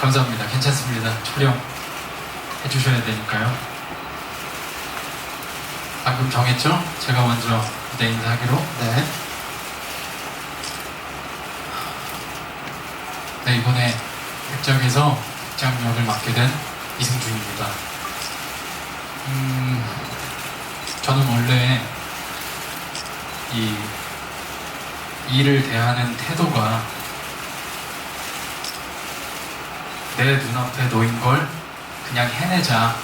감사합니다. 괜찮습니다. 촬영 해 주셔야 되니까요. 방금 정했죠? 제가 먼저 무대 인사하기로. 네. 네, 이번에 백작에서 백작 역을 맡게 된 이승준입니다. 음, 저는 원래 이 일을 대하는 태도가 내 눈앞에 놓인 걸 그냥 해내자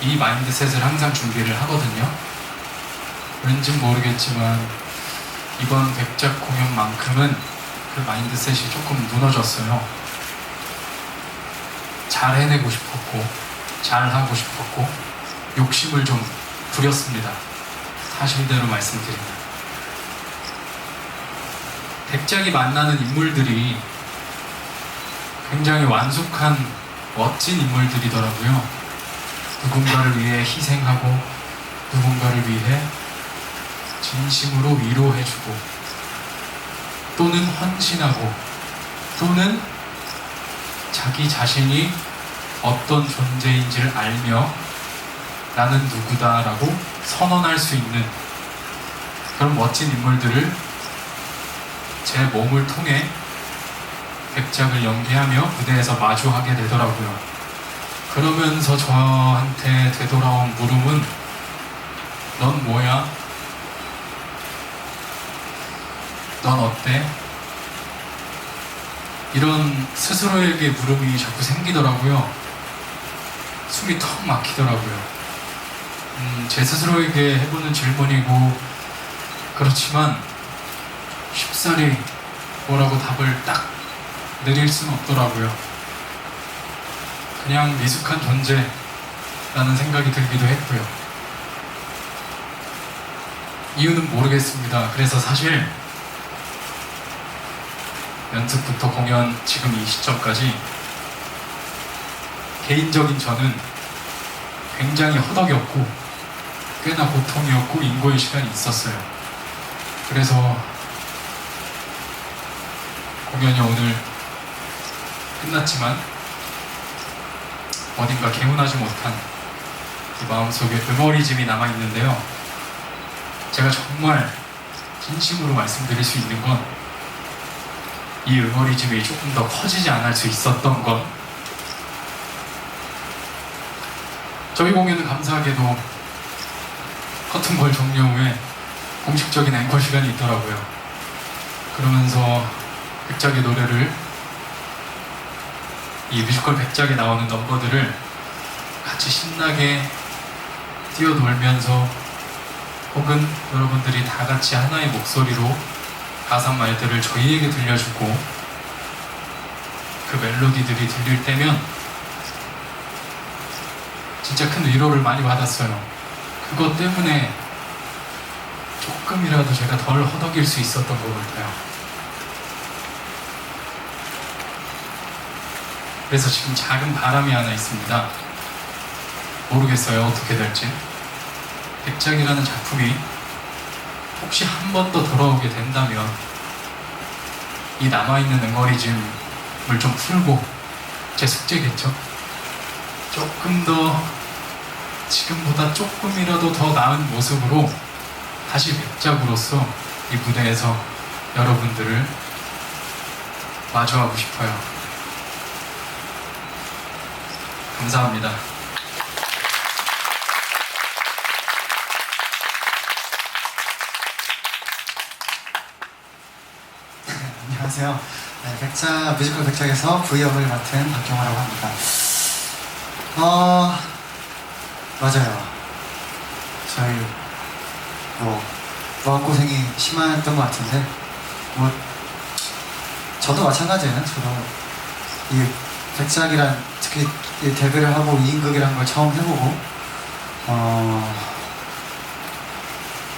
이 마인드셋을 항상 준비를 하거든요. 왠지 모르겠지만 이번 백작 공연만큼은 그 마인드셋이 조금 무너졌어요. 잘 해내고 싶었고, 잘 하고 싶었고, 욕심을 좀 부렸습니다. 사실대로 말씀드립니다. 백작이 만나는 인물들이 굉장히 완숙한 멋진 인물들이더라고요. 누군가를 위해 희생하고, 누군가를 위해 진심으로 위로해주고, 또는 헌신하고 또는 자기 자신이 어떤 존재인지를 알며 나는 누구다라고 선언할 수 있는 그런 멋진 인물들을 제 몸을 통해 백작을 연기하며 무대에서 마주하게 되더라고요. 그러면서 저한테 되돌아온 물음은 넌 뭐야? 넌 어때? 이런 스스로에게 물음이 자꾸 생기더라고요. 숨이 턱 막히더라고요. 음, 제 스스로에게 해보는 질문이고, 그렇지만 쉽사리 뭐라고 답을 딱 내릴 수는 없더라고요. 그냥 미숙한 존재라는 생각이 들기도 했고요. 이유는 모르겠습니다. 그래서 사실 연습부터 공연 지금 이 시점까지 개인적인 저는 굉장히 허덕였고 꽤나 고통이었고 인고의 시간이 있었어요. 그래서 공연이 오늘 끝났지만 어딘가 개운하지 못한 이 마음속에 응어리짐이 남아있는데요. 제가 정말 진심으로 말씀드릴 수 있는 건이 응어리즘이 조금 더 커지지 않을 수 있었던 것. 저희 공연은 감사하게도 커튼콜 종료 후에 공식적인 앵콜 시간이 있더라고요. 그러면서 백작의 노래를 이 뮤지컬 백작에 나오는 넘버들을 같이 신나게 뛰어놀면서 혹은 여러분들이 다 같이 하나의 목소리로 가사 말들을 저희에게 들려주고 그 멜로디들이 들릴 때면 진짜 큰 위로를 많이 받았어요. 그것 때문에 조금이라도 제가 덜 허덕일 수 있었던 것 같아요. 그래서 지금 작은 바람이 하나 있습니다. 모르겠어요. 어떻게 될지. 백작이라는 작품이 혹시 한 번 더 돌아오게 된다면 이 남아있는 응어리즘을 좀 풀고 제 숙제겠죠. 조금 더 지금보다 조금이라도 더 나은 모습으로 다시 백작으로서 이 무대에서 여러분들을 마주하고 싶어요. 감사합니다. 안녕하세요. 네, 백자 뮤지컬 백작에서 V역을 맡은 박경화라고 합니다. 어 맞아요. 저희 뭐 마음고생이 심했던 것 같은데 뭐 저도 마찬가지예요. 저도 이 백작이란 특히 이 데뷔를 하고 2인극이라는 걸 처음 해보고 어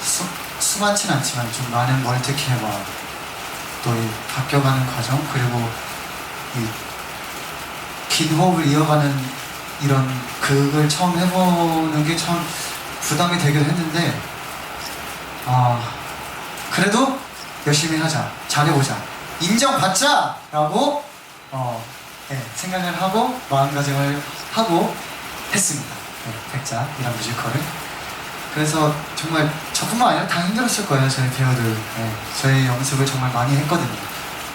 수, 수많진 않지만 좀 많은 멀티캠과 또이 바뀌어가는 과정 그리고 이긴 호흡을 이어가는 이런 극을 처음 해보는 게 참 부담이 되기도 했는데 아 그래도 열심히 하자. 잘해보자. 인정받자 라고 어, 네, 생각을 하고 마음가짐을 하고 했습니다. 네, 백작이란 뮤지컬을. 그래서 정말 저뿐만 아니라 다 힘들었을 거예요, 저희 배우들. 네, 저희 연습을 정말 많이 했거든요.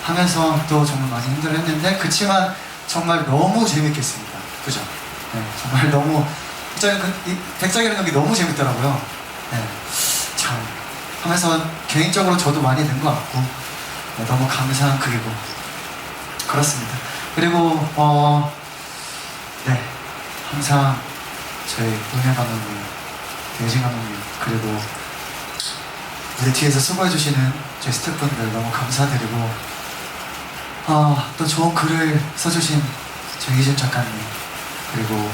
하면서 또 정말 많이 힘들었는데, 그치만 정말 너무 재밌게 했습니다. 그죠? 네, 정말 너무, 그, 이 백작이라는 곡이 너무 재밌더라고요. 네, 참. 하면서 개인적으로 저도 많이 는 것 같고, 네, 너무 감사한 그리고 그렇습니다. 그리고 어, 네 항상 저희 은혜 감독님, 대진 감독님 그리고 무대 뒤에서 수고해 주시는 저희 스태프분들 너무 감사드리고 어, 또 좋은 글을 써주신 저희 이준 작가님 그리고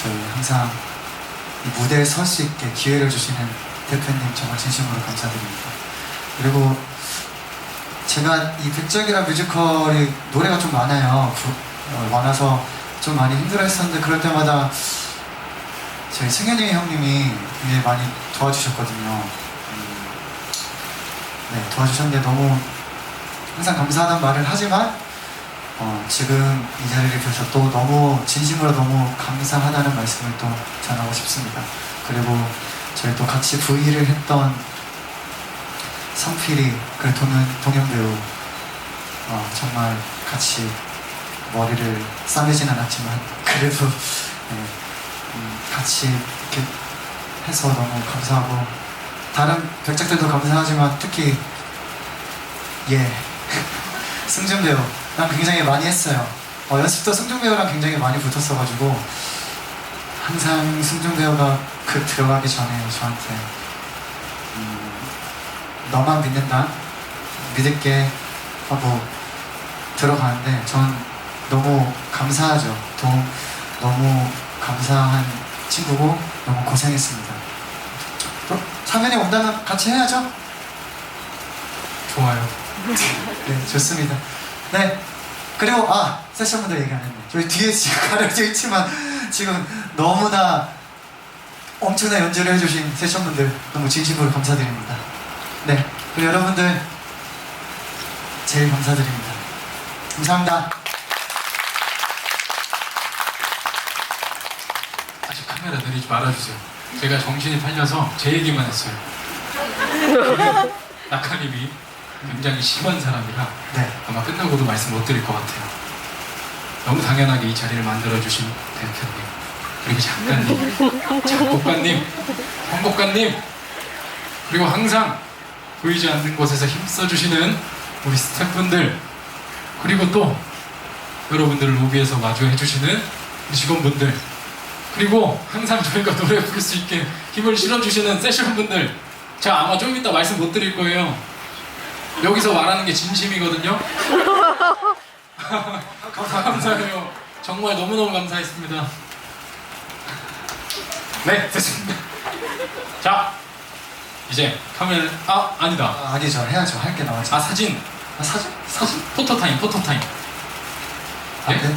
저희 항상 이 무대에 설 수 있게 기회를 주시는 대표님 정말 진심으로 감사드립니다. 그리고 제가 이 백작이라 뮤지컬이 노래가 좀 많아요. 부- 어, 많아서 좀 많이 힘들어 했었는데 그럴 때마다 저희 승현이 형님이 굉장히 많이 도와주셨거든요. 음, 네, 도와주셨는데 너무 항상 감사하다는 말을 하지만 어, 지금 이 자리를 빌어서 또 너무 진심으로 너무 감사하다는 말씀을 또 전하고 싶습니다. 그리고 저희 또 같이 V를 했던 성필이 그 동현, 동현 배우 어, 정말 같이 머리를 싸매진 않았지만 그래도 네, 음, 같이 이렇게 해서 너무 감사하고 다른 백작들도 감사하지만 특히 예 승준 배우랑 굉장히 많이 했어요. 어, 연습도 승준 배우랑 굉장히 많이 붙었어가지고 항상 승준 배우가 그 들어가기 전에 저한테 음, 너만 믿는다. 믿을게 하고 들어가는데 전 너무 감사하죠. 또 너무 감사한 친구고 너무 고생했습니다. 또 상현이 온다면 같이 해야죠. 좋아요. 네 좋습니다. 네 그리고 아 세션분들 얘기 안 했네. 저희 뒤에 지금 가려져 있지만 지금 너무나 엄청난 연주를 해주신 세션분들 너무 진심으로 감사드립니다 네 그리고 여러분들 제일 감사드립니다 감사합니다 아직 카메라 내리지 말아주세요. 제가 정신이 팔려서 제 얘기만 했어요. 낙하님이 굉장히 심한 사람이라 네 아마 끝나고도 말씀 못 드릴 것 같아요. 너무 당연하게 이 자리를 만들어주신 대표님, 그리고 작가님, 작곡가님, 홍곡가님, 그리고 항상 보이지 않는 곳에서 힘써주시는 우리 스태프분들, 그리고 또 여러분들 로비에서 마주해주시는 직원분들, 그리고 항상 저희가 노래 부를 수 있게 힘을 실어주시는 세션분들, 제가 아마 좀 이따 말씀 못 드릴 거예요. 여기서 말하는 게 진심이거든요. 감사해요. 정말 너무너무 감사했습니다. 네, 됐습니다. 자, 이제 카메라, 아, 아니다. 아, 아니죠 해야죠 할 게 나왔죠 아, 사진. 아, 사진? 사진? 포토 타임, 포토 타임. 아, 네? 네?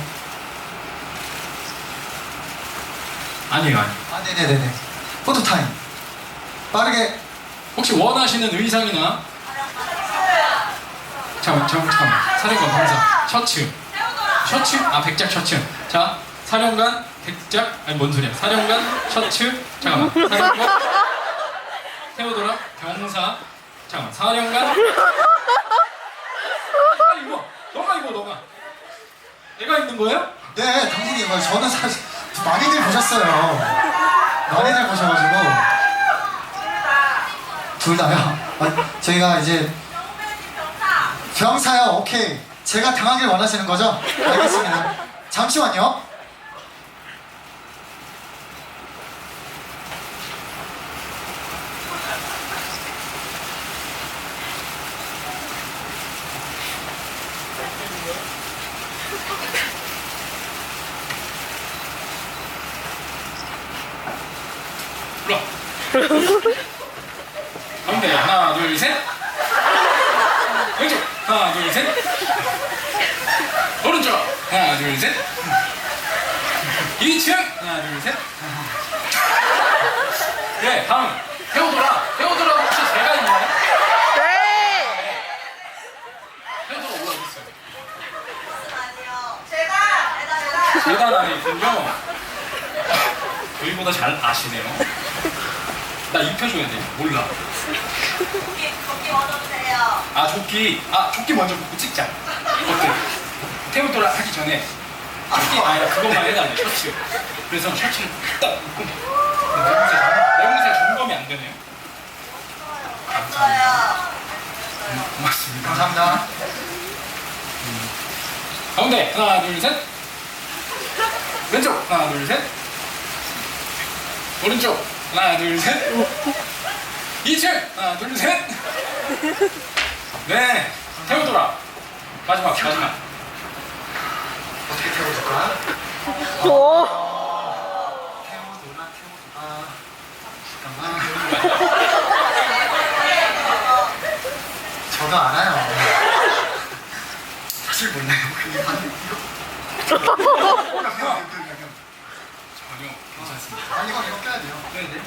아니에요, 아니에요. 아 네네네네 포토타임 빠르게 혹시 원하시는 의상이나 잠깐만 잠깐만 잠깐만 사령관 검사 셔츠 셔츠 아 백작 셔츠 자 사령관 백작 아니 뭔 소리야 사령관 셔츠 잠깐만 사령관 테오도라 경사. 잠깐만 사령관 빨리 입어 너가 입어 너가. 내가 입는 거예요? 네 당연히 이거 저는 사실 많이들 보셨어요. 많이들 보셔가지고. 둘 다요? 아, 저희가 이제 병사요? 오케이. 제가 당하길 원하시는 거죠? 알겠습니다. 잠시만요 하면 돼요. 하나, 둘, 셋. 왼쪽. 하나, 둘, 셋. 오른쪽. 하나, 둘, 셋. 이층 하나, 둘, 셋. 네, 다음. 태호돌아. 태호돌아 혹시 제가 있나요? 네. 태호돌아 올라오셨어요. 제가 대단하군요. 저희보다 잘 아시네요. 나 입혀 줘야 돼. 몰라. 거기 거기 얻어주세요. 아 조끼. 아 조끼 먼저 벗고 찍자. 어때? 태우도라 하기 전에 조끼 아니라 그것만 해달래 셔츠. 그래서 셔츠를 딱 입고 내공세 내공세 점검이 안 되네요. 됐어요. 음, 고맙습니다. 감사합니다. 가운데 하나 둘 셋. 왼쪽 하나 둘 셋. 오른쪽 하나 둘 셋. 2층 하나 둘 셋. 네 태우도라 마지막 마지막. 어떻게 태워줄까? 오. 태워줘라 태워줘라. 잠깐만. 저도 알아요. 사실 몰라요. 그게 맞는 이거. 전혀 괜찮습니다. 아 이거 이거 껴야 돼요. 네네.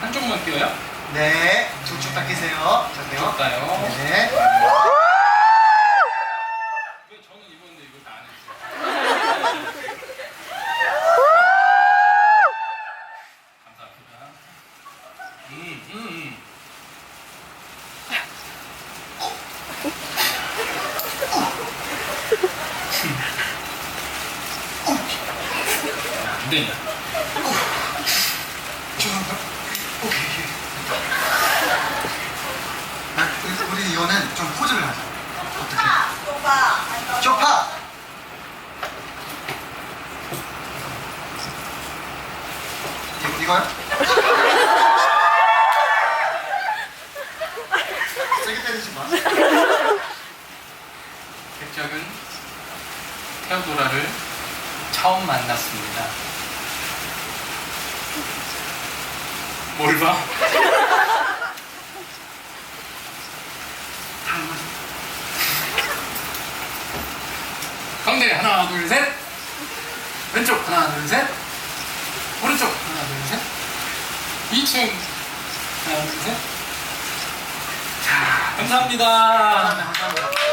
한쪽만 끼워요? 네. 다 끼세요. 저기요. 좋다요. 네. 왜 저는 입었는데 이걸 다 안 했어요? 감사합니다. 음, 음, 음. 안 되냐? 죄송합니다. 오케이. 아, 우리- 우리 이거는 좀 포즈를 하자. 어떻게? 오빠. 앉아. 쇼파. 이- 이 거요? 세게 때리지 마. 백작은 테오도라를 처음 만났습니다. 뭘 봐? 가운데 하나 둘 셋. 왼쪽 하나 둘 셋. 오른쪽 둘 셋. 2층 하나 둘 셋. 자 감사합니다. 감사합니다. 감사합니다.